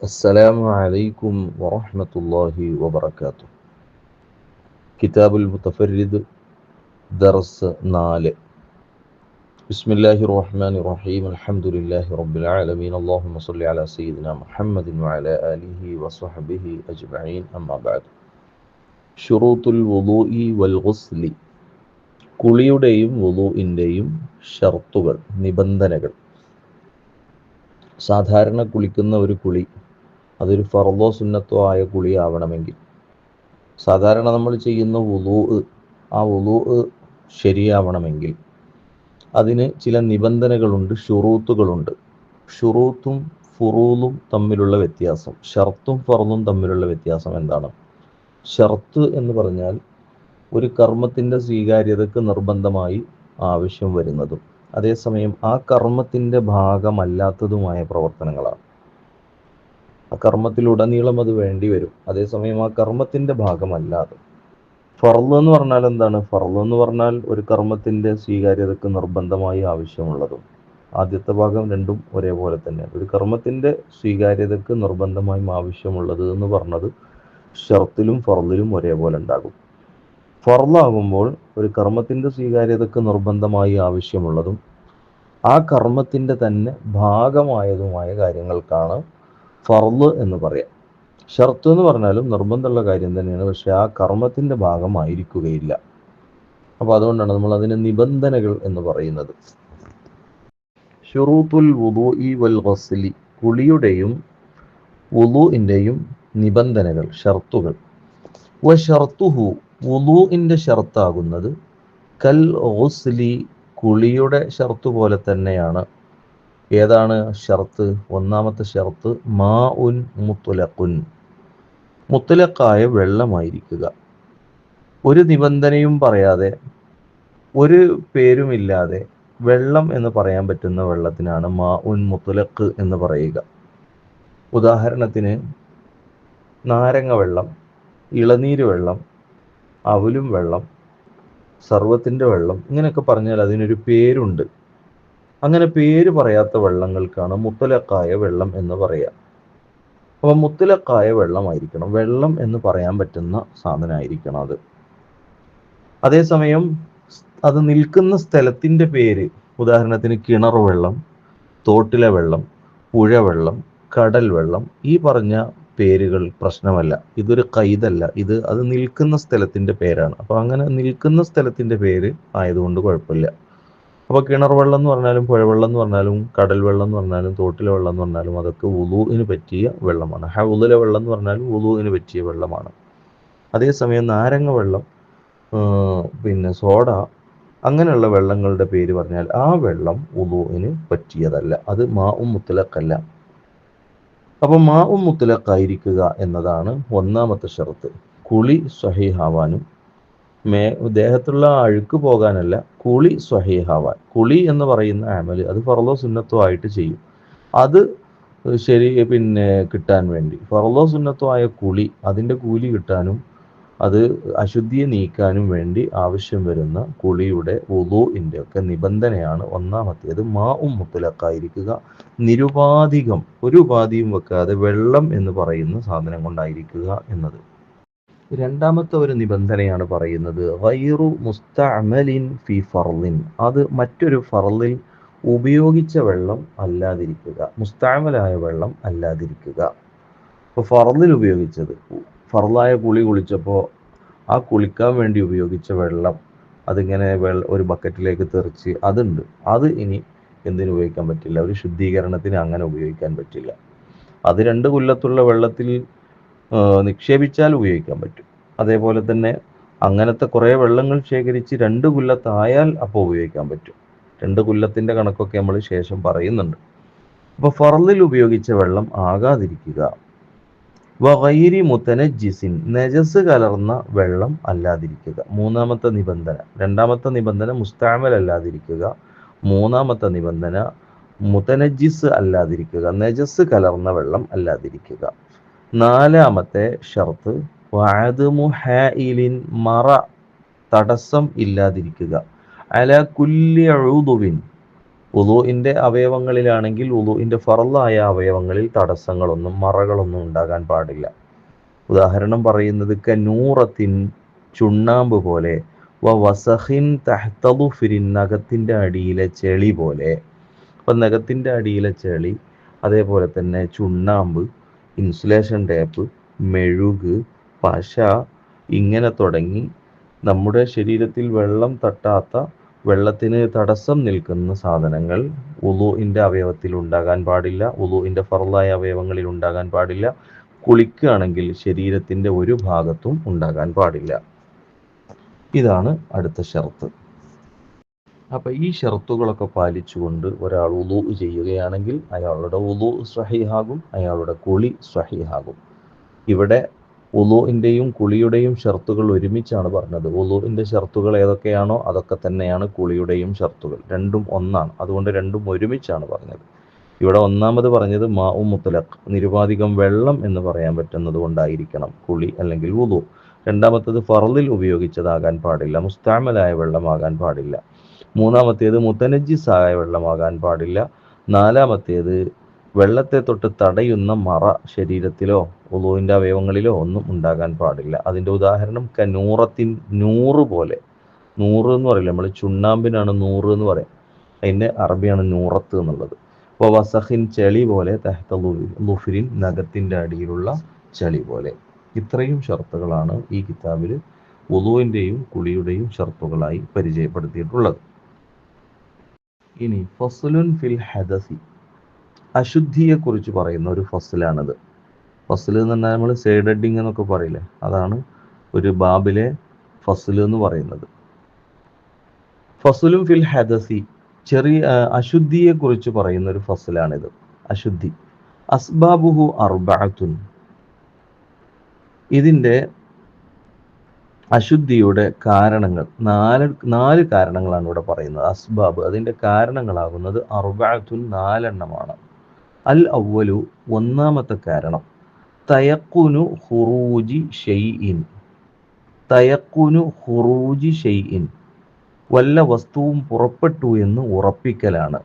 السلام عليكم ورحمة الله وبركاته كتاب المتفرد درس نال بسم الله الرحمن الرحيم الحمد لله رب العالمين اللهم صل على سيدنا محمد وعلى آله وصحبه أجمعين أما بعد شروط الوضوء والغسل കുളിയുടെയും വുളുവിൻ്റെയും ഷർത്തുകൾ നിബന്ധനകൾ സാധാരണ കുളിക്കുന്ന ഒരു കുളി അതൊരു ഫർദോ സുന്നത്തോ ആയ കുളി ആവണമെങ്കിൽ സാധാരണ നമ്മൾ ചെയ്യുന്ന വുളു ആ വുളു ശരിയാവണമെങ്കിൽ അതിന് ചില നിബന്ധനകളുണ്ട് ഷുറൂത്തുകളുണ്ട്. ഷുറൂത്തും ഫുറൂലും തമ്മിലുള്ള വ്യത്യാസം ഷർത്തും ഫർദും തമ്മിലുള്ള വ്യത്യാസം എന്താണ്? ഷർത്ത് എന്ന് പറഞ്ഞാൽ ഒരു കർമ്മത്തിന്റെ സ്വീകാര്യതക്ക് നിർബന്ധമായി ആവശ്യം വരുന്നതും അതേസമയം ആ കർമ്മത്തിന്റെ ഭാഗമല്ലാത്തതുമായ പ്രവർത്തനങ്ങളാണ്. ആ കർമ്മത്തിലുടനീളം അത് വേണ്ടി വരും. അതേസമയം ആ കർമ്മത്തിന്റെ ഭാഗമല്ലാതെ. ഫർൾ എന്ന് പറഞ്ഞാൽ എന്താണ്? ഫർൾ എന്ന് പറഞ്ഞാൽ ഒരു കർമ്മത്തിന്റെ സ്വീകാര്യതക്ക് നിർബന്ധമായി ആവശ്യമുള്ളതും ആദ്യത്തെ ഭാഗം രണ്ടും ഒരേപോലെ തന്നെയാണ്. ഒരു കർമ്മത്തിന്റെ സ്വീകാര്യതക്ക് നിർബന്ധമായും ആവശ്യമുള്ളത് എന്ന് പറഞ്ഞത് ഷർത്തിലും ഫർളിലും ഒരേപോലെ ഉണ്ടാകും. ഫർളാകുമ്പോൾ ഒരു കർമ്മത്തിന്റെ സ്വീകാര്യതക്ക് നിർബന്ധമായി ആവശ്യമുള്ളതും ആ കർമ്മത്തിന്റെ തന്നെ ഭാഗമായതുമായ കാര്യങ്ങൾക്കാണ് ഫർൾ എന്ന് പറയാം. ഷർത്ത് എന്ന് പറഞ്ഞാലും നിർബന്ധമുള്ള കാര്യം തന്നെയാണ്. പക്ഷെ ആ കർമ്മത്തിന്റെ ഭാഗമായിരിക്കുകയില്ല. അപ്പോൾ അതുകൊണ്ടാണ് നമ്മൾ അതിന് നിബന്ധനകൾ എന്ന് പറയുന്നത്. ഷുറൂത്തുൽ വുദൂഇ വൽ ഗസ്ലി കുളിയുടെയും വുദൂഇന്റെയും നിബന്ധനകൾ ഷർത്തുകൾ. വ ഷർത്തുഹു വുദൂഇന്റെ ഷർത്താകുന്നത് കൽ ഗുസ്ലി കുളിയുടെ ഷർത്ത് പോലെ തന്നെയാണ്. ഏതാണ് ഷർത്ത്? ഒന്നാമത്തെ ഷർത്ത് മാ ഉൻ മുത്തുലക്കുൻ മുത്തലക്കായ വെള്ളമായിരിക്കുക. ഒരു നിബന്ധനയും പറയാതെ ഒരു പേരുമില്ലാതെ വെള്ളം എന്ന് പറയാൻ പറ്റുന്ന വെള്ളത്തിനാണ് മാ ഉൻ മുത്തുലക്ക് എന്ന് പറയുക. ഉദാഹരണത്തിന് നാരങ്ങ വെള്ളം ഇളനീര് വെള്ളം അവലും വെള്ളം സർവത്തിന്റെ വെള്ളം ഇങ്ങനെയൊക്കെ പറഞ്ഞാൽ അതിനൊരു പേരുണ്ട്. അങ്ങനെ പേര് പറയാത്ത വെള്ളങ്ങൾക്കാണ് മുത്തലക്കായ വെള്ളം എന്ന് പറയുക അപ്പം മുത്തലക്കായ വെള്ളമായിരിക്കണം. വെള്ളം എന്ന് പറയാൻ പറ്റുന്ന സാധനമായിരിക്കണം അത്. അതേസമയം അത് നിൽക്കുന്ന സ്ഥലത്തിന്റെ പേര് ഉദാഹരണത്തിന് കിണർ വെള്ളം തോട്ടിലെ വെള്ളം പുഴ വെള്ളം കടൽ വെള്ളം ഈ പറഞ്ഞ പേരുകൾ പ്രശ്നമല്ല. ഇതൊരു കൈതല്ല. ഇത് അത് നിൽക്കുന്ന സ്ഥലത്തിന്റെ പേരാണ്. അപ്പോൾ അങ്ങനെ നിൽക്കുന്ന സ്ഥലത്തിന്റെ പേര് ആയതുകൊണ്ട് കുഴപ്പമില്ല. അപ്പോൾ കിണർ വെള്ളം എന്ന് പറഞ്ഞാലും പുഴ വെള്ളം എന്ന് പറഞ്ഞാലും കടൽ വെള്ളം എന്ന് പറഞ്ഞാലും തോട്ടിലെ വെള്ളം എന്ന് പറഞ്ഞാലും അതൊക്കെ ഉലുവിന് പറ്റിയ വെള്ളമാണ്. ഹൗലിലെ വെള്ളം എന്ന് പറഞ്ഞാലും ഉലുവിന് പറ്റിയ വെള്ളമാണ്. അതേസമയം നാരങ്ങ വെള്ളം പിന്നെ സോഡ അങ്ങനെയുള്ള വെള്ളങ്ങളുടെ പേര് പറഞ്ഞാൽ ആ വെള്ളം ഉലുവിന് പറ്റിയതല്ല. അത് മാവും മുത്തലക്കല്ല അപ്പോൾ മാവും മുത്തലക്കായിരിക്കുക എന്നതാണ് ഒന്നാമത്തെ ഷർത്ത്. കുളി സ്വഹീഹാവാനും മേ ദേഹത്തുള്ള അഴുക്ക് പോകാനല്ല കുളി സ്വഹീഹാവാൻ. കുളി എന്ന് പറയുന്ന ആമൽ അത് ഫറലോ സുന്നത്തോ ആയിട്ട് ചെയ്യും. അത് ശരി പിന്നെ കിട്ടാൻ വേണ്ടി. ഫറലോ സുന്നത്തോ ആയ കുളി അതിന്റെ കൂലി കിട്ടാനും അത് അശുദ്ധിയെ നീക്കാനും വേണ്ടി ആവശ്യം വരുന്ന കുളിയുടെ ഉദുവിന്റെ ഒക്കെ നിബന്ധനയാണ് ഒന്നാമത്തേത്. മാവും മുത്തലക്കായിരിക്കുക. നിരുപാധികം ഒരു ഉപാധിയും വെക്കാതെ വെള്ളം എന്ന് പറയുന്ന സാധനം കൊണ്ടായിരിക്കുക എന്നത്. രണ്ടാമത്തെ ഒരു നിബന്ധനയാണ് പറയുന്നത് വൈറു മുസ്തഅമലിൻ ഫി ഫർലിൻ അത് മറ്റൊരു ഫർലിൽ ഉപയോഗിച്ച വെള്ളം അല്ലാതിരിക്കുക മുസ്താമലായ വെള്ളം അല്ലാതിരിക്കുക. ഇപ്പോൾ ഫർലിൽ ഉപയോഗിച്ചത് ഫർലായ കുളി കുളിച്ചപ്പോൾ ആ കുളിക്കാൻ വേണ്ടി ഉപയോഗിച്ച വെള്ളം അതിങ്ങനെ വെള്ള ഒരു ബക്കറ്റിലേക്ക് തെറിച്ച് അതുണ്ട്. അത് ഇനി എന്തിനു ഉപയോഗിക്കാൻ പറ്റില്ല? ഒരു ശുദ്ധീകരണത്തിന് അങ്ങനെ ഉപയോഗിക്കാൻ പറ്റില്ല. അത് രണ്ട് കൊല്ലത്തുള്ള വെള്ളത്തിൽ നിക്ഷേപിച്ചാൽ ഉപയോഗിക്കാൻ പറ്റും. അതേപോലെ തന്നെ അങ്ങനത്തെ കുറേ വെള്ളങ്ങൾ ശേഖരിച്ച് രണ്ട് കുല്ലത്തായാൽ അപ്പോൾ ഉപയോഗിക്കാൻ പറ്റും. രണ്ട് കുല്ലത്തിന്റെ കണക്കൊക്കെ നമ്മൾ ശേഷം പറയുന്നുണ്ട്. അപ്പോൾ ഫറലിൽ ഉപയോഗിച്ച വെള്ളം ആകാതിരിക്കുക. വൈരി മുത്തനജിസിൻ നജസ് കലർന്ന വെള്ളം അല്ലാതിരിക്കുക. മൂന്നാമത്തെ നിബന്ധന. രണ്ടാമത്തെ നിബന്ധന മുസ്താമൽ അല്ലാതിരിക്കുക. മൂന്നാമത്തെ നിബന്ധന മുത്തനജിസ് അല്ലാതിരിക്കുക. നജസ് കലർന്ന വെള്ളം അല്ലാതിരിക്കുക. നാലാമത്തെ ഷർത്ത് മറ തടസ്സം ഇല്ലാതിരിക്കുക. അല കുല്ലി ഉദുവിൻ ഉദുവിന്റെ അവയവങ്ങളിലാണെങ്കിൽ ഉദുവിന്റെ ഫറലായ അവയവങ്ങളിൽ തടസ്സങ്ങളൊന്നും മറകളൊന്നും ഉണ്ടാകാൻ പാടില്ല. ഉദാഹരണം പറയുന്നത് കനൂറത്തിൻ ചുണ്ണാമ്പ് പോലെ വ വസഹിൻ തഹ്തബുഫിരിൻ നഖത്തിന്റെ അടിയിലെ ചെളി പോലെ. അപ്പം നഖത്തിന്റെ അടിയിലെ ചെളി അതേപോലെ തന്നെ ചുണ്ണാമ്പ് ഇൻസുലേഷൻ ടേപ്പ് മെഴുക് പശ ഇങ്ങനെ തുടങ്ങി നമ്മുടെ ശരീരത്തിൽ വെള്ളം തട്ടാത്ത വെള്ളത്തിന് തടസ്സം നിൽക്കുന്ന സാധനങ്ങൾ ഉലുവിന്റെ അവയവത്തിൽ ഉണ്ടാകാൻ പാടില്ല ഉലുവിന്റെ ഫറലായ അവയവങ്ങളിൽ ഉണ്ടാകാൻ പാടില്ല കുളിക്കുകയാണെങ്കിൽ ശരീരത്തിന്റെ ഒരു ഭാഗത്തും ഉണ്ടാകാൻ പാടില്ല. ഇതാണ് അടുത്ത ഷർത്ത്. അപ്പൊ ഈ ഷർത്തുകളൊക്കെ പാലിച്ചുകൊണ്ട് ഒരാൾ ഉദു ചെയ്യുകയാണെങ്കിൽ അയാളുടെ ഉദു സഹിഹാകും അയാളുടെ കുളി സഹിഹാകും. ഇവിടെ ഉലുവിന്റെയും കുളിയുടെയും ഷർത്തുകൾ ഒരുമിച്ചാണ് പറഞ്ഞത്. ഉലുവിന്റെ ഷർത്തുകൾ ഏതൊക്കെയാണോ അതൊക്കെ തന്നെയാണ് കുളിയുടെയും ഷർത്തുകൾ. രണ്ടും ഒന്നാണ്. അതുകൊണ്ട് രണ്ടും ഒരുമിച്ചാണ് പറഞ്ഞത്. ഇവിടെ ഒന്നാമത് പറഞ്ഞത് മാ ഉ മുത്തലഖ് നിരുപാധികം വെള്ളം എന്ന് പറയാൻ പറ്റുന്നത് കൊണ്ടായിരിക്കണം കുളി അല്ലെങ്കിൽ ഉലു രണ്ടാമത്തത് ഫറലിൽ ഉപയോഗിച്ചതാകാൻ പാടില്ല മുസ്താമലായ വെള്ളമാകാൻ പാടില്ല. മൂന്നാമത്തേത് മുത്തനജിസായ വെള്ളമാകാൻ പാടില്ല. നാലാമത്തേത് വെള്ളത്തെ തൊട്ട് തടയുന്ന മറ ശരീരത്തിലോ ഉളുവിന്റെ അവയവങ്ങളിലോ ഒന്നും ഉണ്ടാകാൻ പാടില്ല. അതിന്റെ ഉദാഹരണം കനൂറത്തിൻ നൂറ് പോലെ. നൂറ് എന്ന് പറയില്ല? നമ്മൾ ചുണ്ണാമ്പിനാണ് നൂറ് എന്ന് പറയാം. അതിന്റെ അറബിയാണ് നൂറത്ത് എന്നുള്ളത്. അപ്പോൾ വസഹിൻ ചെളി പോലെ തെഹത്ത ലുഫിരിൻ നഖത്തിന്റെ അടിയിലുള്ള ചെളി പോലെ. ഇത്രയും ഷർത്തുകളാണ് ഈ കിതാബിൽ ഉളുവിന്റെയും കുളിയുടെയും ഷർത്തുകളായി പരിചയപ്പെടുത്തിയിട്ടുള്ളത്. ഇനി ഫസ്ലുൻ ഫിൽ ഹദസി. അശുദ്ധിയെ കുറിച്ച് പറയുന്ന ഒരു ഫസലാണത്. ഫസൽ എന്ന് പറഞ്ഞാൽ നമ്മൾ സൈഡ് ഹെഡിങ് എന്നൊക്കെ പറയില്ലേ? അതാണ് ഒരു ബാബിലെ ഫസൽ എന്ന് പറയുന്നത്. ഫസലും ഫിൽ ഹദസി ചെറിയ അശുദ്ധിയെ കുറിച്ച് പറയുന്ന ഒരു ഫസലാണിത്. അശുദ്ധി. അസ്ബാബുഹു അർബഅത്തുൻ. ഇതിന്റെ അശുദ്ധിയുടെ കാരണങ്ങൾ നാല് നാല് കാരണങ്ങളാണ് ഇവിടെ പറയുന്നത്. അസ്ബാബ് അതിന്റെ കാരണങ്ങളാകുന്നത് അറുബാത്തുൻ നാലെണ്ണമാണ്. അൽ അവലു ഒന്നാമത്തെ കാരണം തയക്കുനു ഹുറൂജി ഷെയ്ഇൻ തയക്കുനു ഹുറൂജി ഷെയ്ഇൻ വല്ല വസ്തുവും പുറപ്പെട്ടു എന്ന് ഉറപ്പിക്കലാണ്.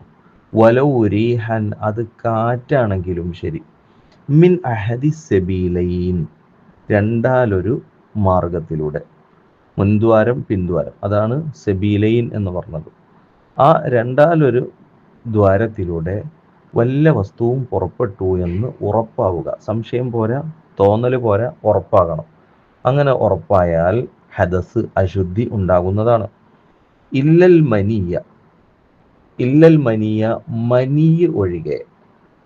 വലൗരീഹൻ അത് കാറ്റാണെങ്കിലും ശരി. മിൻ അഹദി സെബീലൈൻ. രണ്ടാലൊരു മാർഗത്തിലൂടെ മുൻദ്വാരം പിന്ദ്വാരം അതാണ് സെബീലൈൻ എന്ന് പറഞ്ഞത്. ആ രണ്ടാലൊരു ദ്വാരത്തിലൂടെ വല്ല വസ്തുവും പുറപ്പെട്ടു എന്ന് ഉറപ്പാവുക. സംശയം പോരാ തോന്നൽ പോരാ ഉറപ്പാകണം. അങ്ങനെ ഉറപ്പായാൽ ഹദസ് അശുദ്ധി ഉണ്ടാകുന്നതാണ്. ഇല്ലൽ മനിയ. ഇല്ലൽ മനിയ മനിയ ഒഴികെ.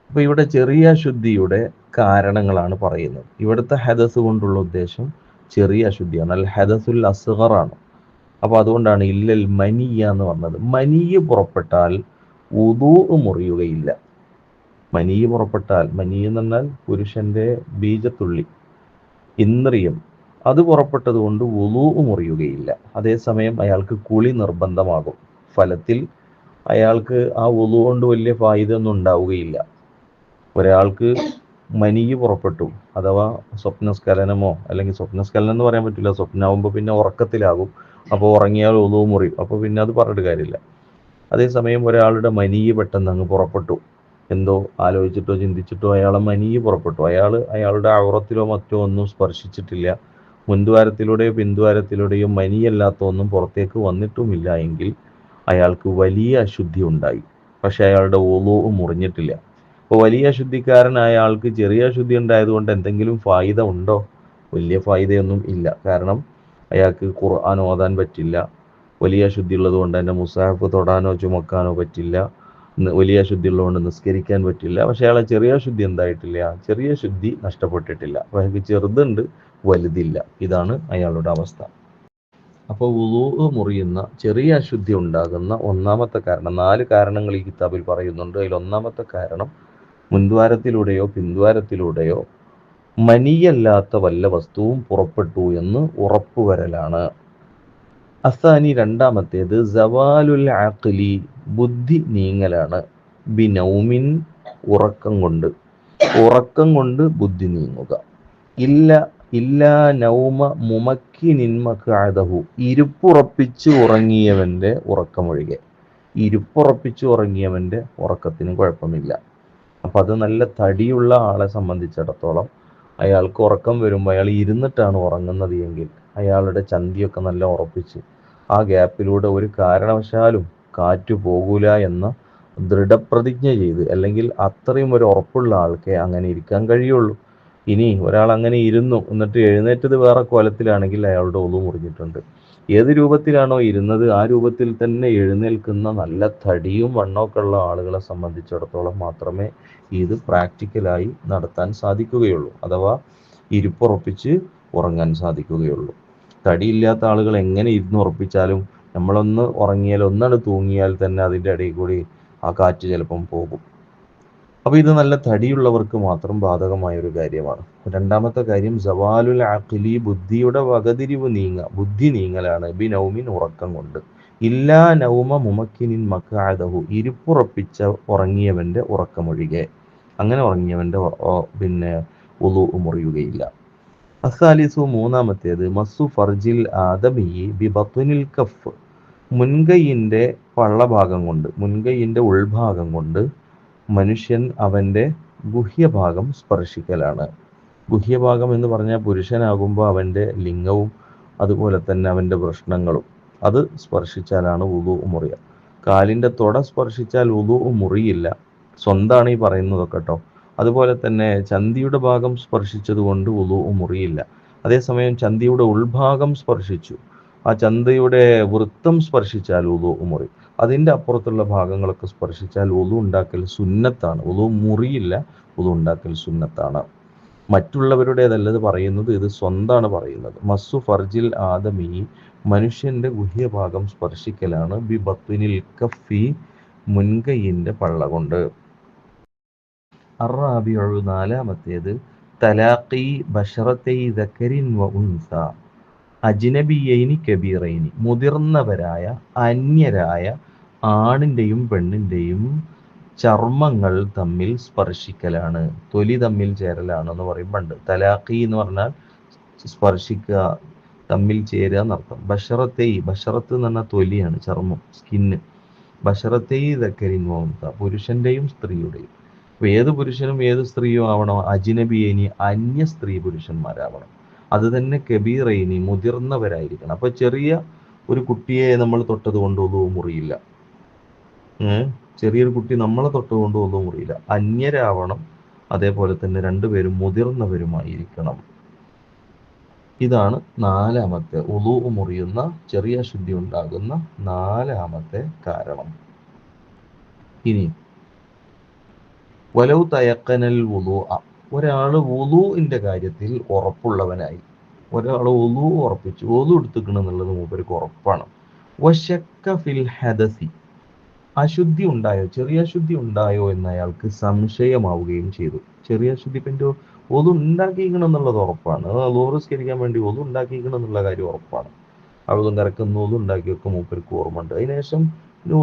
അപ്പൊ ഇവിടെ ചെറിയ ശുദ്ധിയുടെ കാരണങ്ങളാണ് പറയുന്നത്. ഇവിടുത്തെ ഹദസ് കൊണ്ടുള്ള ഉദ്ദേശം ചെറിയ അശുദ്ധിയാണ് അൽ ഹദസുൽ അസ്ഗറാണ്. അപ്പോൾ അതുകൊണ്ടാണ് ഇല്ലൽ മനിയ എന്ന് പറഞ്ഞത്. മനിയ പുറപ്പെട്ടാൽ ഉദൂ മുറിയുകയില്ല. മനിയ പുറപ്പെട്ടാൽ മനി എന്ന് പറഞ്ഞാൽ പുരുഷന്റെ ബീജത്തുള്ളി ഇന്ദ്രിയം. അത് പുറപ്പെട്ടത് കൊണ്ട് ഉദൂ മുറിയുകയില്ല. അതേസമയം അയാൾക്ക് കുളി നിർബന്ധമാകും. ഫലത്തിൽ അയാൾക്ക് ആ ഉദു കൊണ്ട് വലിയ ഫായിദ ഒന്നും ഉണ്ടാവുകയില്ല. ഒരാൾക്ക് മനിയ് പുറപ്പെട്ടു. അഥവാ സ്വപ്നസ്ഖലനമോ അല്ലെങ്കിൽ സ്വപ്നസ്ഖലനം എന്ന് പറയാൻ പറ്റില്ല. സ്വപ്നമാകുമ്പോൾ പിന്നെ ഉറക്കത്തിലാകും. അപ്പോൾ ഉറങ്ങിയാൽ ഒതുവ് മുറിയും. അപ്പോൾ പിന്നെ അത് പറഞ്ഞിട്ട് കാര്യമില്ല. അതേസമയം ഒരാളുടെ മനിയ് പെട്ടെന്ന് അങ്ങ് പുറപ്പെട്ടു. എന്തോ ആലോചിച്ചിട്ടോ ചിന്തിച്ചിട്ടോ അയാളെ മനിയ് പുറപ്പെട്ടു. അയാൾ അയാളുടെ അവറത്തിലോ മറ്റോ ഒന്നും സ്പർശിച്ചിട്ടില്ല. മുൻദ്വാരത്തിലൂടെയോ പിന്ദ്വാരത്തിലൂടെയോ മനിയല്ലാത്ത ഒന്നും പുറത്തേക്ക് വന്നിട്ടുമില്ല എങ്കിൽ അയാൾക്ക് വലിയ അശുദ്ധി ഉണ്ടായി. പക്ഷെ അയാളുടെ ഓലോ മുറിഞ്ഞിട്ടില്ല. അപ്പോൾ വലിയ അശുദ്ധിക്കാരനായ ആൾക്ക് ചെറിയ അശുദ്ധി ഉണ്ടായതുകൊണ്ട് എന്തെങ്കിലും ഫായിദ ഉണ്ടോ? വലിയ ഫായിദയൊന്നും ഇല്ല. കാരണം അയാൾക്ക് ഖുർആൻ ഓതാൻ പറ്റില്ല. വലിയ അശുദ്ധി ഉള്ളത് കൊണ്ട് തന്നെ മുസാഫ് തൊടാനോ ചുമക്കാനോ പറ്റില്ല. വലിയ അശുദ്ധി ഉള്ളതുകൊണ്ട് നിസ്കരിക്കാൻ പറ്റില്ല. പക്ഷെ അയാളെ ചെറിയ ശുദ്ധി എന്തായിട്ടില്ല. ചെറിയ ശുദ്ധി നഷ്ടപ്പെട്ടിട്ടില്ല. അപ്പോൾ അയാൾക്ക് ചെറുതുണ്ട് വലുതില്ല. ഇതാണ് അയാളുടെ അവസ്ഥ. അപ്പോൾ ഉളു മുറിയുന്ന ചെറിയ അശുദ്ധി ഉണ്ടാകുന്ന ഒന്നാമത്തെ കാരണം നാല് കാരണങ്ങൾ ഈ കിതാബിൽ പറയുന്നുണ്ട്. അതിൽ ഒന്നാമത്തെ കാരണം മുൻദ്വാരത്തിലൂടെയോ പിന്ദ്വാരത്തിലൂടെയോ മനിയല്ലാത്ത വല്ല വസ്തുവും പുറപ്പെട്ടു എന്ന് ഉറപ്പുവരലാണ്. അസാനി രണ്ടാമത്തേത് സവാലുൽ ആഖിലി ബുദ്ധി നീങ്ങലാണ്. ബിനൗമിൻ ഉറക്കം കൊണ്ട്. ഉറക്കം കൊണ്ട് ബുദ്ധി നീങ്ങുക. ഇല്ല ഇല്ലാ നൗമ മുമക്കി നിന്മക്കാതഹു ഇരുപ്പുറപ്പിച്ച് ഉറങ്ങിയവന്റെ ഉറക്കമൊഴികെ. ഇരുപ്പുറപ്പിച്ചു ഉറങ്ങിയവന്റെ ഉറക്കത്തിന് കുഴപ്പമില്ല. അപ്പം അത് നല്ല തടിയുള്ള ആളെ സംബന്ധിച്ചിടത്തോളം അയാൾക്ക് ഉറക്കം വരുമ്പോൾ അയാൾ ഇരുന്നിട്ടാണ് ഉറങ്ങുന്നത് എങ്കിൽ അയാളുടെ ചന്തിയൊക്കെ നല്ല ഉറപ്പിച്ച് ആ ഗ്യാപ്പിലൂടെ ഒരു കാരണവശാലും കാറ്റു പോകൂല എന്ന ദൃഢപ്രതിജ്ഞ ചെയ്ത് അല്ലെങ്കിൽ അത്രയും ഒരു ഉറപ്പുള്ള ആൾക്കേ അങ്ങനെ ഇരിക്കാൻ കഴിയുള്ളൂ. ഇനി ഒരാൾ അങ്ങനെ ഇരുന്നു എന്നിട്ട് എഴുന്നേറ്റത് വേറെ കോലത്തിലാണെങ്കിൽ അയാളുടെ ഒതു മുറിഞ്ഞിട്ടുണ്ട്. ഏത് രൂപത്തിലാണോ ഇരുന്നത് ആ രൂപത്തിൽ തന്നെ എഴുന്നേൽക്കുന്ന നല്ല തടിയും വണ്ണമൊക്കെ ഉള്ള ആളുകളെ സംബന്ധിച്ചിടത്തോളം മാത്രമേ ഇത് പ്രാക്ടിക്കലായി നടത്താൻ സാധിക്കുകയുള്ളൂ. അഥവാ ഇരിപ്പുറപ്പിച്ച് ഉറങ്ങാൻ സാധിക്കുകയുള്ളൂ. തടിയില്ലാത്ത ആളുകൾ എങ്ങനെ ഇരുന്ന് ഉറപ്പിച്ചാലും നമ്മളൊന്ന് ഉറങ്ങിയാൽ ഒന്നാണ് തൂങ്ങിയാൽ തന്നെ അതിന്റെ ഇടയിൽ കൂടി ആ കാറ്റ് ചിലപ്പം പോകും. അപ്പോൾ ഇത് നല്ല തടിയുള്ളവർക്ക് മാത്രം ബാധകമായ ഒരു കാര്യമാണ്. രണ്ടാമത്തെ കാര്യം സവാലുൽ അഖിലി ബുദ്ധിയുടെ വകതിരിവ് നീങ്ങ ബുദ്ധി നീങ്ങലാണ്. ബി നൗമിൻ ഉറക്കം കൊണ്ട്. ഇല്ലാ നൗമ മുമക്കിനിൻ മക്കാദഹു ഇരിപ്പുറപ്പിച്ച ഉറങ്ങിയവന്റെ ഉറക്കമൊഴികെ. അങ്ങനെ ഉറങ്ങിയവന്റെ പിന്നെ ഉളു മുറിയുകയില്ല. അസാലിസു മൂന്നാമത്തേത് മസ്സു ഫർജിൽ ആദമി ബി ബത്തുനിൽ കഫ് മുൻകൈയിന്റെ പള്ളഭാഗം കൊണ്ട് മുൻകൈയിന്റെ ഉൾഭാഗം കൊണ്ട് മനുഷ്യൻ അവന്റെ ഗുഹ്യഭാഗം സ്പർശിക്കലാണ്. ഗുഹ്യഭാഗം എന്ന് പറഞ്ഞാൽ പുരുഷനാകുമ്പോൾ അവന്റെ ലിംഗവും അതുപോലെ തന്നെ അവന്റെ പ്രശ്നങ്ങളും അത് സ്പർശിച്ചാലാണ് ഉതു മുറിയ. കാലിന്റെ തുട സ്പർശിച്ചാൽ ഉതു മുറിയില്ല. സ്വന്താണ് ഈ പറയുന്നതൊക്കെ കേട്ടോ. അതുപോലെ തന്നെ ചന്തിയുടെ ഭാഗം സ്പർശിച്ചതുകൊണ്ട് ഉതു മുറിയില്ല. അതേസമയം ചന്തിയുടെ ഉൾഭാഗം സ്പർശിച്ചു. ആ ചന്തയുടെ വൃത്തം സ്പർശിച്ചാൽ ഉതു മുറി. അതിന്റെ അപ്പുറത്തുള്ള ഭാഗങ്ങളൊക്കെ സ്പർശിച്ചാൽ ഒതു ഉണ്ടാക്കൽ സുന്നത്താണ്. ഒതു മുറിയില്ല ഒതു ഉണ്ടാക്കൽ സുന്നത്താണ്. മറ്റുള്ളവരുടേതല്ലത് പറയുന്നത് ഇത് സ്വന്താണ് പറയുന്നത്. മസ്സു ഫർജിൽ ആദമി മനുഷ്യന്റെ ഗുഹ്യഭാഗം സ്പർശിക്കലാണ്. ബി ബത്തുനിൽ കഫി മുൻകൈയിന്റെ പള്ള കൊണ്ട് അറാബിയൊഴു നാലാമത്തേത് തലാഖി ബഷറത്തെ വ ഉൻസ. അജ്നബിയൈനി കബീറൈനി മുതിർന്നവരായ അന്യരായ ആണിന്റെയും പെണ്ണിന്റെയും ചർമ്മങ്ങൾ തമ്മിൽ സ്പർശിക്കലാണ്. തൊലി തമ്മിൽ ചേരലാണ് എന്ന് പറയുമ്പോണ്ട് തലാഖി എന്ന് പറഞ്ഞാൽ സ്പർശിക്കുക തമ്മിൽ ചേരുക എന്നർത്ഥം. ബഷറത്തെ ബഷറത്ത് എന്ന് പറഞ്ഞാൽ തൊലിയാണ് ചർമ്മം സ്കിന്ന്. ബഷറത്തെ ദക്കരിൻ പുരുഷന്റെയും സ്ത്രീയുടെയും. ഏത് പുരുഷനും ഏത് സ്ത്രീയും ആവണം? അജിനബിയനി അന്യ സ്ത്രീ പുരുഷന്മാരാവണം. അത് തന്നെ കബീറൈനി മുതിർന്നവരായിരിക്കണം. അപ്പൊ ചെറിയ ഒരു കുട്ടിയെ നമ്മൾ തൊട്ടത് കൊണ്ട് മുറിയില്ല. ചെറിയൊരു കുട്ടി നമ്മളെ തൊട്ടത് കൊണ്ട് ഒന്നും മുറിയില്ല. അന്യരാവണം അതേപോലെ തന്നെ രണ്ടുപേരും മുതിർന്നവരുമായിരിക്കണം. ഇതാണ് നാലാമത്തെ ഉളു മുറിയുന്ന ചെറിയ ശുദ്ധി ഉണ്ടാകുന്ന നാലാമത്തെ കാരണം. ഇനി വലവ് തയക്കനൽ വുളു ഒരാൾ ഒലുവിന്റെ കാര്യത്തിൽ ഉറപ്പുള്ളവനായി. ഒരാൾ ഒലു ഉറപ്പിച്ചു. ഒലു എടുത്തുക്കണം എന്നുള്ളത് മൂപ്പർക്ക് ഉറപ്പാണ്. ഫിൽ ഹദസി. അശുദ്ധി ഉണ്ടായോ? ചെറിയ അശുദ്ധി ഉണ്ടായോ എന്ന് അയാൾക്ക് സംശയമാവുകയും ചെയ്തു. ചെറിയ അശുദ്ധി എന്റെ ഒതു ഉണ്ടാക്കിയിരിക്കണം എന്നുള്ളത് ഉറപ്പാണ്. ലോറിസ്കരിക്കാൻ വേണ്ടി ഒതു ഉണ്ടാക്കിയിരിക്കണം എന്നുള്ള കാര്യം ഉറപ്പാണ്. അവളും കറക്കുന്ന ഒതു ഉണ്ടാക്കിയൊക്കെ മൂപ്പർക്ക് ഓർമ്മ ഉണ്ട് അതിനുശേഷം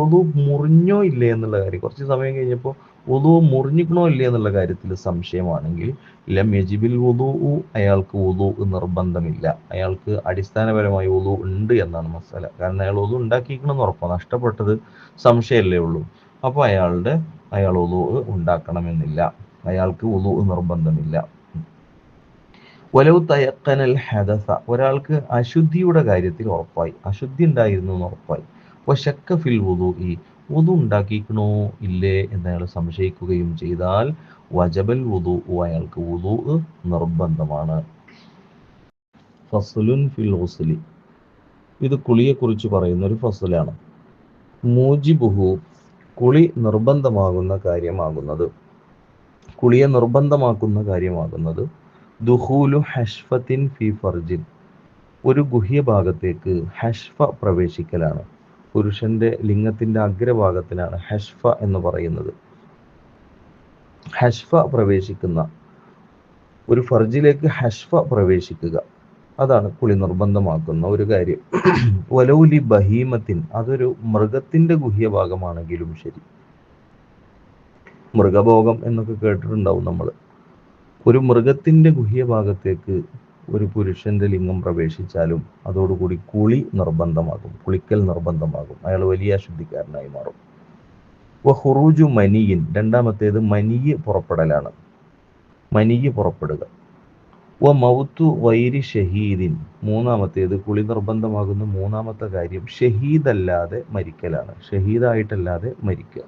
ഒതു മുറിഞ്ഞോ ഇല്ലേ എന്നുള്ള കാര്യം കുറച്ച് സമയം കഴിഞ്ഞപ്പോൾ ഉദു മുറിഞ്ഞിക്കണോ ഇല്ലേ എന്നുള്ള കാര്യത്തിൽ സംശയമാണെങ്കിൽ ലം യജിബിൽ ഉദു അയാൾക്ക് ഉദു നിർബന്ധമില്ല. അയാൾക്ക് അടിസ്ഥാനപരമായി ഉദു ഉണ്ട് എന്നാണ് മസാല. കാരണം അയാൾ ഉദു ഉണ്ടാക്കിക്കണമെന്ന് ഉറപ്പാണ്. നഷ്ടപ്പെട്ടത് സംശയമല്ലേ ഉള്ളൂ. അപ്പോൾ അയാളുടെ അയാൾ ഉദു ഉണ്ടാക്കണമെന്നില്ല. അയാൾക്ക് ഉദു നിർബന്ധമില്ല. വലവ് തയക്കനൽ ഹദസ. ഒരാൾക്ക് അശുദ്ധിയുടെ കാര്യത്തിൽ ഉറപ്പായി. അശുദ്ധി ഉണ്ടായിരുന്നു എന്ന് ഉറപ്പായി. വശക്ക ഫിൽ വുദു ഈ വുദു ഉണ്ടാക്കിക്കണോ ഇല്ലേ എന്ന് അയാൾ സംശയിക്കുകയും ചെയ്താൽ വജബൽ വുദു അയാൾക്ക് വുദു നിർബന്ധമാണ്. ഫസലുൻ ഫിൽ ഹുസ്ലി ഇത് കുളിയെക്കുറിച്ച് പറയുന്ന ഒരു ഫസലാണ്. മൂജിബുഹു കുളി നിർബന്ധമാകുന്ന കാര്യമാകുന്നത്. കുളിയെ നിർബന്ധമാക്കുന്ന കാര്യമാകുന്നത് ദുഹൂലു ഹഷ്ഫത്തിൻ ഫി ഫർജിൻ. ഒരു ഗുഹ്യഭാഗത്തേക്ക് ഹഷ്ഫ പ്രവേശിക്കലാണ്. പുരുഷന്റെ ലിംഗത്തിന്റെ അഗ്രഭാഗത്തിനാണ് ഹഷ്ഫ എന്ന് പറയുന്നത്. ഹഷ്ഫ പ്രവേശിക്കുന്ന ഒരു ഫർജിലേക്ക് ഹഷ്ഫ പ്രവേശിക്കുക. അതാണ് കുളി നിർബന്ധമാക്കുന്ന ഒരു കാര്യം. വലൗലി ബഹീമത്തിൻ അതൊരു മൃഗത്തിന്റെ ഗുഹ്യഭാഗമാണെങ്കിലും ശരി. മൃഗഭോഗം എന്നൊക്കെ കേട്ടിട്ടുണ്ടാവും നമ്മൾ ഒരു മൃഗത്തിന്റെ ഗുഹ്യഭാഗത്തേക്ക് ഒരു പുരുഷന്റെ ലിംഗം പ്രവേശിച്ചാലും അതോടുകൂടി കുളി നിർബന്ധമാകും കുളിക്കൽ നിർബന്ധമാകും. അയാൾ വലിയ അശുദ്ധിക്കാരനായി മാറും. വഹുറൂജു മനിയിൻ രണ്ടാമത്തേത് മനിയ് പുറപ്പെടലാണ്. മനിയ് പുറപ്പെടുക. വ മൗത്തു വൈരി ഷഹീദിൻ മൂന്നാമത്തേത് കുളി നിർബന്ധമാകുന്ന. മൂന്നാമത്തെ കാര്യം ഷഹീദല്ലാതെ മരിക്കലാണ്. ഷഹീദായിട്ടല്ലാതെ മരിക്കുക.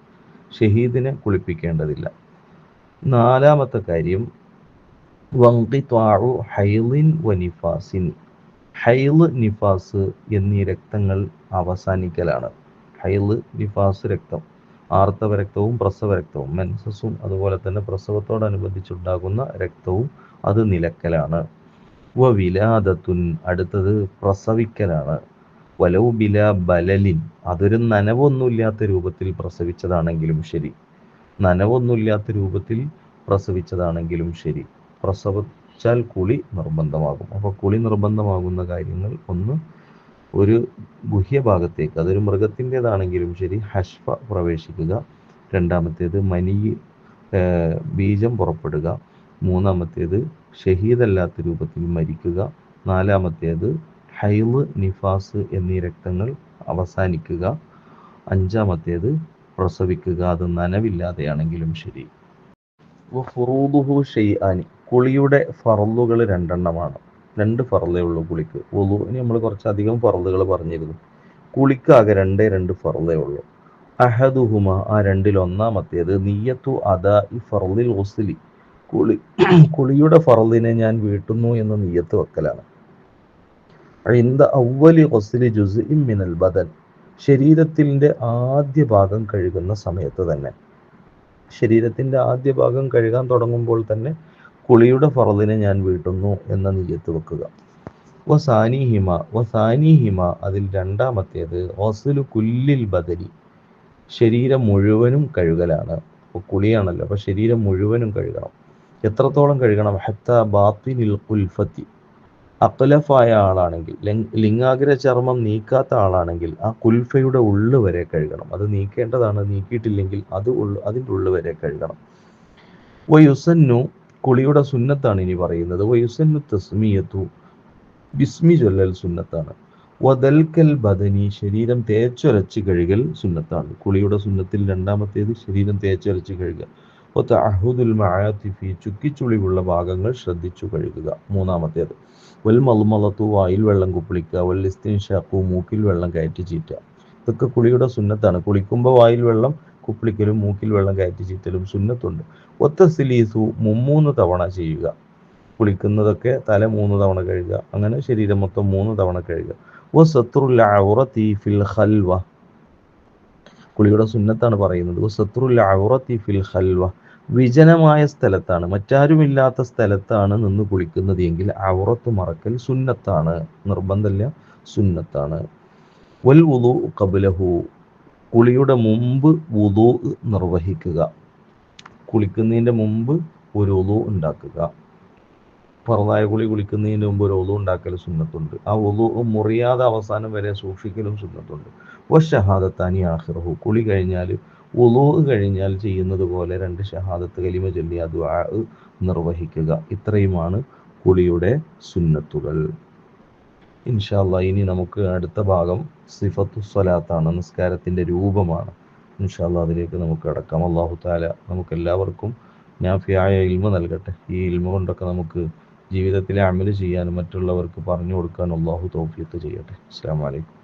ഷഹീദിനെ കുളിപ്പിക്കേണ്ടതില്ല. നാലാമത്തെ കാര്യം വങ്കിത്വാഴു ഹൈലിൻ വനിഫാസിൻ നിഫാസിൻ. ഹൈൽ നിഫാസ് എന്നീ രക്തങ്ങൾ അവസാനിക്കലാണ്. ഹൈൽ നിഫാസ് രക്തം. ആർത്തവ രക്തവും പ്രസവ രക്തവും മെൻസസും അതുപോലെ തന്നെ പ്രസവത്തോടനുബന്ധിച്ചുണ്ടാകുന്ന രക്തവും അത് നിലക്കലാണ്. വ വിലാദത്തുൻ അടുത്തത് പ്രസവിക്കലാണ്. വലവ് ബില ബലലിൻ അതൊരു നനവൊന്നുമില്ലാത്ത രൂപത്തിൽ പ്രസവിച്ചതാണെങ്കിലും ശരി. നനവൊന്നുമില്ലാത്ത രൂപത്തിൽ പ്രസവിച്ചതാണെങ്കിലും ശരി. പ്രസവിച്ചാൽ കുളി നിർബന്ധമാകും. അപ്പോൾ കുളി നിർബന്ധമാകുന്ന കാര്യങ്ങൾ ഒന്ന് ഒരു ഗുഹ്യഭാഗത്തേക്ക് അതൊരു മൃഗത്തിന്റെതാണെങ്കിലും ശരി ഹഷ്ഫ പ്രവേശിക്കുക. രണ്ടാമത്തേത് മനി ബീജം പുറപ്പെടുക. മൂന്നാമത്തേത് ഷഹീദല്ലാത്ത രൂപത്തിൽ മരിക്കുക. നാലാമത്തേത് ഹൈവ് നിഫാസ് എന്നീ രക്തങ്ങൾ അവസാനിക്കുക. അഞ്ചാമത്തേത് പ്രസവിക്കുക. അത് നനവില്ലാതെയാണെങ്കിലും ശരി. ഫുറൂദുഹു കുളിയുടെ ഫറലുകൾ രണ്ടെണ്ണമാണ്. രണ്ട് ഫറലേ ഉള്ളൂ കുളിക്ക് ഉദുവിന് നമ്മൾ കുറച്ചധികം ഫറലുകൾ പറഞ്ഞിരുന്നു. കുളിക്കാകെ രണ്ടേ രണ്ട് ഫറലേ ഉള്ളൂ. അഹദുഹുമ ആ രണ്ടിൽ ഒന്നാമത്തേത് നീയത്തു അദാ ഇ ഫറലിൽ ഒസിലി കുളി കുളിയുടെ ഫറലിനെ ഞാൻ വീട്ടുന്നു എന്ന നീയത്ത് വെക്കലാണ്. ഇന്ത ഔവലി ഒസിലി ജുസ് മിനൽ ബദൻ. ശരീരത്തിന്റെ ആദ്യ ഭാഗം കഴുകുന്ന സമയത്ത് തന്നെ. ശരീരത്തിന്റെ ആദ്യ ഭാഗം കഴുകാൻ തുടങ്ങുമ്പോൾ തന്നെ കുളിയുടെ ഫറദിനെ ഞാൻ വീട്ടുന്നു എന്ന നീയത്ത് വെക്കുക. വസാനിഹിമ വസാനിഹിമ അതിൽ രണ്ടാമത്തേത് വസുലു കുല്ലിൽ ബദരി. ശരീരം മുഴുവനും കഴുകലാണ്. അപ്പോൾ കുളിയാണല്ലോ അപ്പോൾ ശരീരം മുഴുവനും കഴുകണം. എത്രത്തോളം കഴുകണം? ഹത്ത ബാത്തിനിൽ കുൽഫത്തി അക്ലഫായ ആളാണെങ്കിൽ ലിംഗാഗ്ര ചർമ്മം നീക്കാത്ത ആളാണെങ്കിൽ ആ കുൽഫയുടെ ഉള്ളു വരെ കഴുകണം. അത് നീക്കേണ്ടതാണ് നീക്കിയിട്ടില്ലെങ്കിൽ അത് ഉള്ളു അതിന്റെ ഉള്ളു വരെ കഴുകണം. വയുസന്നു കുളിയുടെ സുന്നത്താണ് ഇനി പറയുന്നത്. വയുസന്നു തസ്മിയത്തു ബിസ്മി ചൊല്ലൽ സുന്നത്താണ്. വതൽക്കൽ ബദനി ശരീരം തേച്ചൊരച്ച് കഴുകൽ സുന്നത്താണ്. കുളിയുടെ സുന്നത്തിൽ രണ്ടാമത്തേത് ശരീരം തേച്ചൊരച്ച് കഴുകുക. ഒത്ത അഹുദുൽ മായാത്തിഫി ചുക്കിച്ചുളിവുള്ള ഭാഗങ്ങൾ ശ്രദ്ധിച്ചു കഴുകുക. മൂന്നാമത്തേത്. വൽ മൽമലത്തു വായിൽ വെള്ളം കുപ്പിളിക്കുക. വൽ ഇസ്തിൻഷാഖു മൂക്കിൽ വെള്ളം കയറ്റി ചീറ്റുക. ഇതൊക്കെ കുളിയുടെ സുന്നത്താണ്. കുളിക്കുമ്പോൾ വായിൽ വെള്ളം കുപ്പിളിക്കലും മൂക്കിൽ വെള്ളം കയറ്റി ചീത്തലും സുന്നത്തുണ്ട്. ഒത്ത സിലീസു മുമ്മൂന്ന് തവണ ചെയ്യുക. കുളിക്കുന്നതൊക്കെ തല മൂന്ന് തവണ കഴുകുക. അങ്ങനെ ശരീരം മൊത്തം മൂന്ന് തവണ കഴുകുക. ഫിൽ കുളിയുടെ സുന്നത്താണ് പറയുന്നത്. വ സത്രുൽ ഫിൽ ഖൽവ. വിജനമായ സ്ഥലത്താണ്. മറ്റാരുമില്ലാത്ത സ്ഥലത്താണ് നിന്ന് കുളിക്കുന്നത് എങ്കിൽ ഔറത്ത് മറക്കൽ സുന്നത്താണ്. നിർബന്ധമില്ല സുന്നത്താണ്. വൽ ഉദു കബലഹു കുളിയുടെ മുമ്പ് വുദു നിർവഹിക്കുക. കുളിക്കുന്നതിന്റെ മുമ്പ് ഒരു ഒതു ഉണ്ടാക്കുക. പറതായ കുളി കുളിക്കുന്നതിന് മുമ്പ് ഒരു ഒതു ഉണ്ടാക്കൽ സുന്നത്തുണ്ട്. ആ ഒതു മുറിയാതെ അവസാനം വരെ സൂക്ഷിക്കലും സുന്നത്തുണ്ട്. ഒ ഷഹാദത്താനി ആഹിറഹു കുളി കഴിഞ്ഞാൽ ഒതു കഴിഞ്ഞാൽ ചെയ്യുന്നത് പോലെ രണ്ട് ഷഹാദത്ത് കലിമ ചൊല്ലി അത് നിർവഹിക്കുക. ഇത്രയുമാണ് കുളിയുടെ സുന്നത്തുകൾ. ഇൻഷാല്ല ഇനി നമുക്ക് അടുത്ത ഭാഗം സിഫത്തു സ്വലാത്താണ് നിസ്കാരത്തിന്റെ രൂപമാണ്. ഇൻഷാല്ല അതിലേക്ക് നമുക്ക് അടക്കാം അള്ളാഹു താല നമുക്ക് എല്ലാവർക്കും നാഫിയായ ഇൽമ നൽകട്ടെ. ഈ ഇൽമ കൊണ്ടൊക്കെ നമുക്ക് ജീവിതത്തിലെ അമൽ ചെയ്യാനും മറ്റുള്ളവർക്ക് പറഞ്ഞു കൊടുക്കാനും അള്ളാഹു തൗഫീത്ത് ചെയ്യട്ടെ. അസ്സാം വലൈക്കും